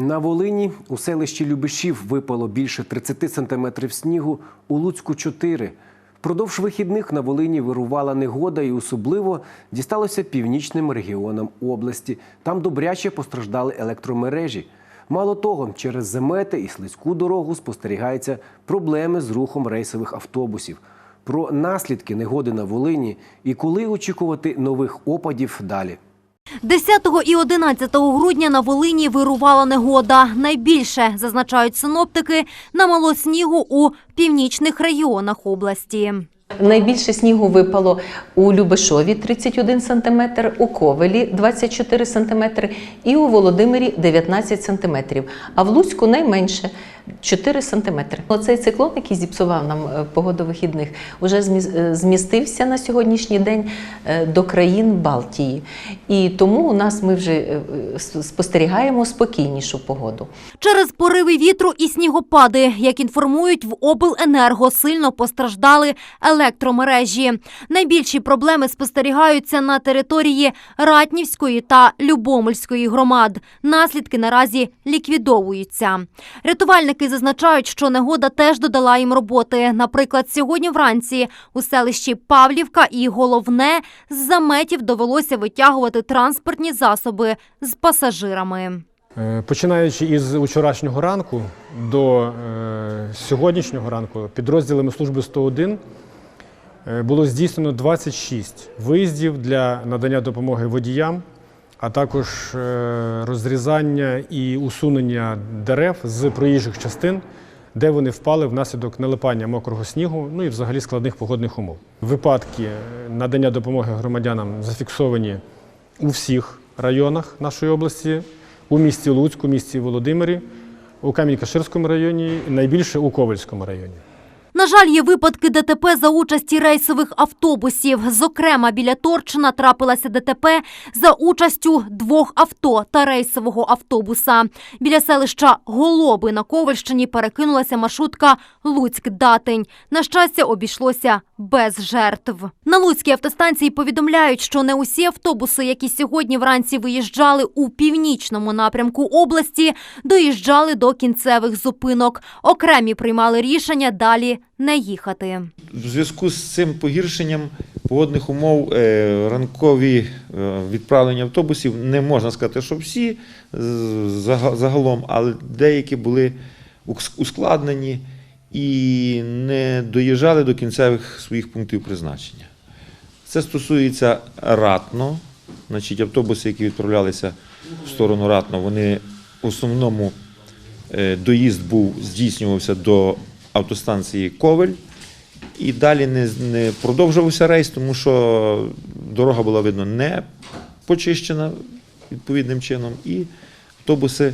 На Волині у селищі Любишів випало більше 30 сантиметрів снігу, у Луцьку 4. Впродовж вихідних на Волині вирувала негода і особливо дісталося північним регіонам області. Там добряче постраждали електромережі. Мало того, через замети і слизьку дорогу спостерігаються проблеми з рухом рейсових автобусів. Про наслідки негоди на Волині і коли очікувати нових опадів далі. 10 і 11 грудня на Волині вирувала негода. Найбільше, зазначають синоптики, намало снігу у північних регіонах області. Найбільше снігу випало у Любешові 31 см, у Ковелі 24 см і у Володимирі 19 см, а в Луцьку найменше 4 см. Оцей циклон, який зіпсував нам е, погоду вихідних, вже е, змістився на сьогоднішній день е, до країн Балтії. І тому у нас ми вже спостерігаємо спокійнішу погоду. Через пориви вітру і снігопади, як інформують в обленерго, сильно постраждали електромережі. Найбільші проблеми спостерігаються на території Ратнівської та Любомельської громад. Наслідки наразі ліквідовуються. Рятувальники зазначають, що негода теж додала їм роботи. Наприклад, сьогодні вранці у селищі Павлівка і головне з заметів довелося витягувати транспортні засоби з пасажирами. Е, Починаючи із вчорашнього ранку до е, сьогоднішнього ранку підрозділами служби 101 е, було здійснено 26 виїздів для надання допомоги водіям, а також е, розрізання і усунення дерев з проїжджих частин, де вони впали внаслідок налипання мокрого снігу, ну і взагалі складних погодних умов. Випадки е, надання допомоги громадянам зафіксовані у всіх районах нашої області, у місті Луцьку, місті Володимирі, у Камінь-Каширському районі, найбільше у Ковальському районі. На жаль, є випадки ДТП за участі рейсових автобусів. Зокрема, біля Торчина трапилася ДТП за участю двох авто та рейсового автобуса. Біля селища Голоби на Ковальщині перекинулася маршрутка Луцьк-Датень. На щастя, обійшлося без жертв. На Луцькій автостанції повідомляють, що не усі автобуси, які сьогодні вранці виїжджали у північному напрямку області, доїжджали до кінцевих зупинок. Окремі приймали рішення далі не їхати. В зв'язку з цим погіршенням погодних умов е, ранкові е, відправлення автобусів не можна сказати, що всі загалом, але деякі були ускладнені і не доїжджали до кінцевих своїх пунктів призначення. Це стосується ратно, значить автобуси, які відправлялися в сторону ратно, вони в основному е, доїзд був здійснювався до автостанції Ковель. І далі не, не продовжувався рейс, тому що дорога була, видно, не почищена відповідним чином, і автобуси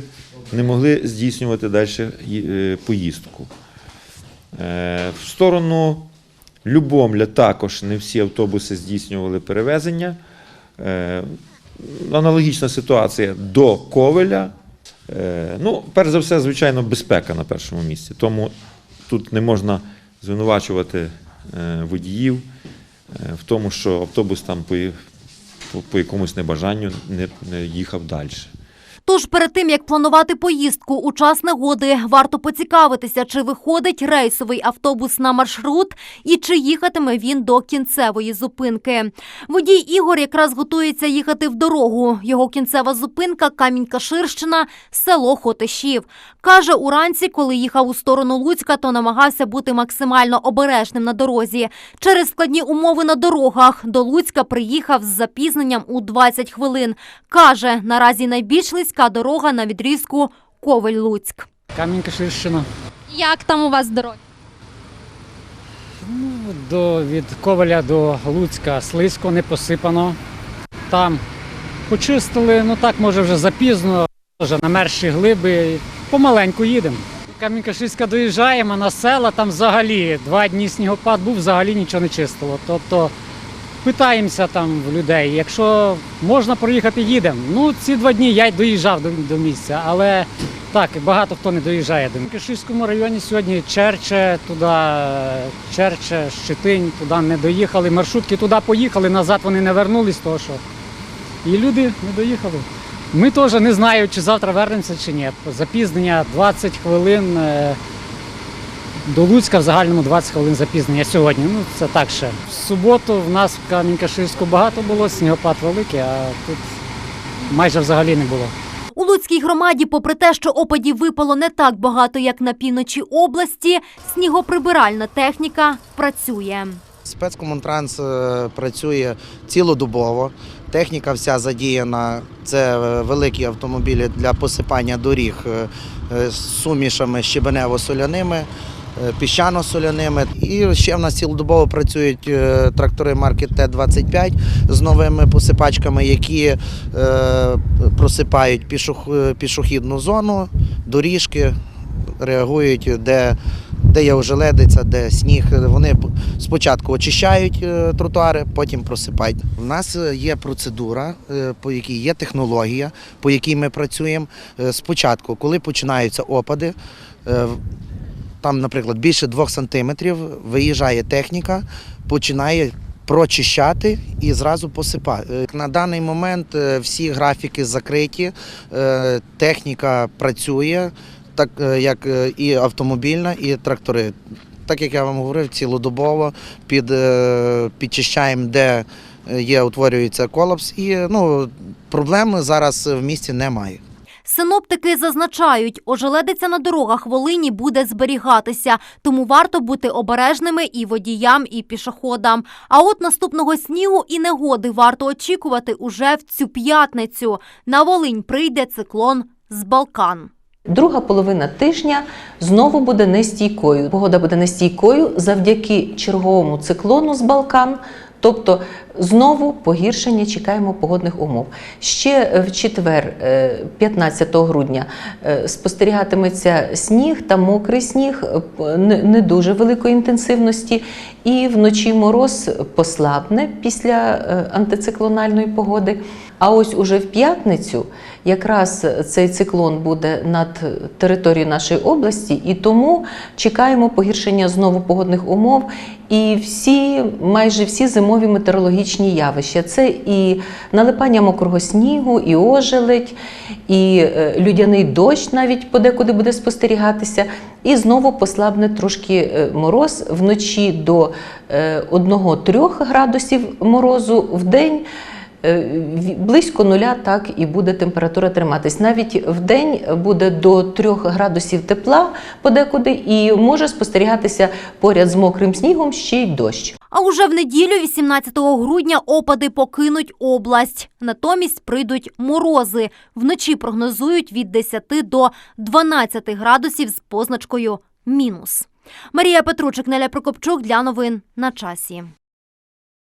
не могли здійснювати далі е, поїздку. Е, В сторону Любомля також не всі автобуси здійснювали перевезення. Е, Аналогічна ситуація до Ковеля. Е, Ну, перш за все, звичайно, безпека на першому місці. Тому тут не можна звинувачувати водіїв в тому, що автобус там по, якомусь небажанню не, не їхав далі. Тож перед тим як планувати поїздку у час негоди, варто поцікавитися, чи виходить рейсовий автобус на маршрут і чи їхатиме він до кінцевої зупинки. Водій Ігор якраз готується їхати в дорогу. Його кінцева зупинка Камінь-Каширщина, село Хотишів. Каже, уранці, коли їхав у сторону Луцька, то намагався бути максимально обережним на дорозі. Через складні умови на дорогах до Луцька приїхав з запізненням у 20 хвилин. Каже, наразі найбільш слизька дорога на відрізку Ковель-Луцьк. Камінь-Каширщина. Як там у вас дороги? До, від Коваля до Луцька слизько, не посипано. Там почистили, ну так може вже запізно, вже на мерші глиби. Помаленьку їдемо. Камінь-Каширська доїжджаємо на села, там взагалі два дні снігопад був, взагалі нічого не чистило. Тобто питаємося там в людей, якщо можна проїхати, їдемо. Ну, ці два дні я й доїжджав до, до місця, але так, багато хто не доїжджає до Кишівському районі сьогодні Черче, туди Черче, Щетинь, туди не доїхали. Маршрутки туди поїхали, назад вони не вернулись, того що. І люди не доїхали. Ми теж не знаю, чи завтра вернемося, чи ні. Запізнення 20 хвилин. До Луцька в загальному 20 хвилин запізнення сьогодні. Ну, це так ще. В суботу в нас в Камінь-Каширську багато було, снігопад великий, а тут майже взагалі не було. У Луцькій громаді, попри те, що опадів випало не так багато, як на півночі області, снігоприбиральна техніка працює. Спецкомунтранс е, працює цілодобово. Техніка вся задіяна. Це е, великі автомобілі для посипання доріг е, з сумішами щебенево-соляними, піщано-соляними. І ще в нас цілодобово працюють е, трактори марки Т-25 з новими посипачками, які е, просипають пішох- пішохідну зону, доріжки, реагують, де де є ожеледиця, де сніг. Вони спочатку очищають е, тротуари, потім просипають. У нас е, є процедура, е, по якій є технологія, по якій ми працюємо. Е, Спочатку, коли починаються опади, е, там, наприклад, більше двох сантиметрів, виїжджає техніка, починає. Прочищати і зразу посипати. На даний момент е, всі графіки закриті, е, техніка працює, так е, як е, і автомобільна, і трактори. Так як я вам говорив, цілодобово під, е, підчищаємо, де е, є, утворюється колапс, і ну, проблем зараз в місті немає. Синоптики зазначають, ожеледиця на дорогах Волині буде зберігатися, тому варто бути обережними і водіям, і пішоходам. А от наступного снігу і негоди варто очікувати уже в цю п'ятницю. На Волинь прийде циклон з Балкан. Друга половина тижня знову буде нестійкою. Погода буде нестійкою завдяки черговому циклону з Балкан. Тобто знову погіршення чекаємо погодних умов. Ще в четвер, е, 15 грудня, е, спостерігатиметься сніг та мокрий сніг е, не дуже великої інтенсивності, і вночі мороз послабне після е, антициклональної погоди. А ось уже в п'ятницю якраз цей циклон буде над територією нашої області, і тому чекаємо погіршення знову погодних умов. І всі, майже всі зимові метеорологічні явища. Це і налипання мокрого снігу, і ожеледь, і е, людяний дощ навіть подекуди буде спостерігатися. І знову послабне трошки е, мороз вночі до 1-3 градусів морозу в день. Е, Близько нуля так і буде температура триматись. Навіть в день буде до 3 градусів тепла подекуди, і може спостерігатися поряд з мокрим снігом ще й дощ. А уже в неділю, 18 грудня, опади покинуть область. Натомість прийдуть морози. Вночі прогнозують від 10 до 12 градусів з позначкою мінус. Марія Петручик, Неля Прокопчук для новин на часі.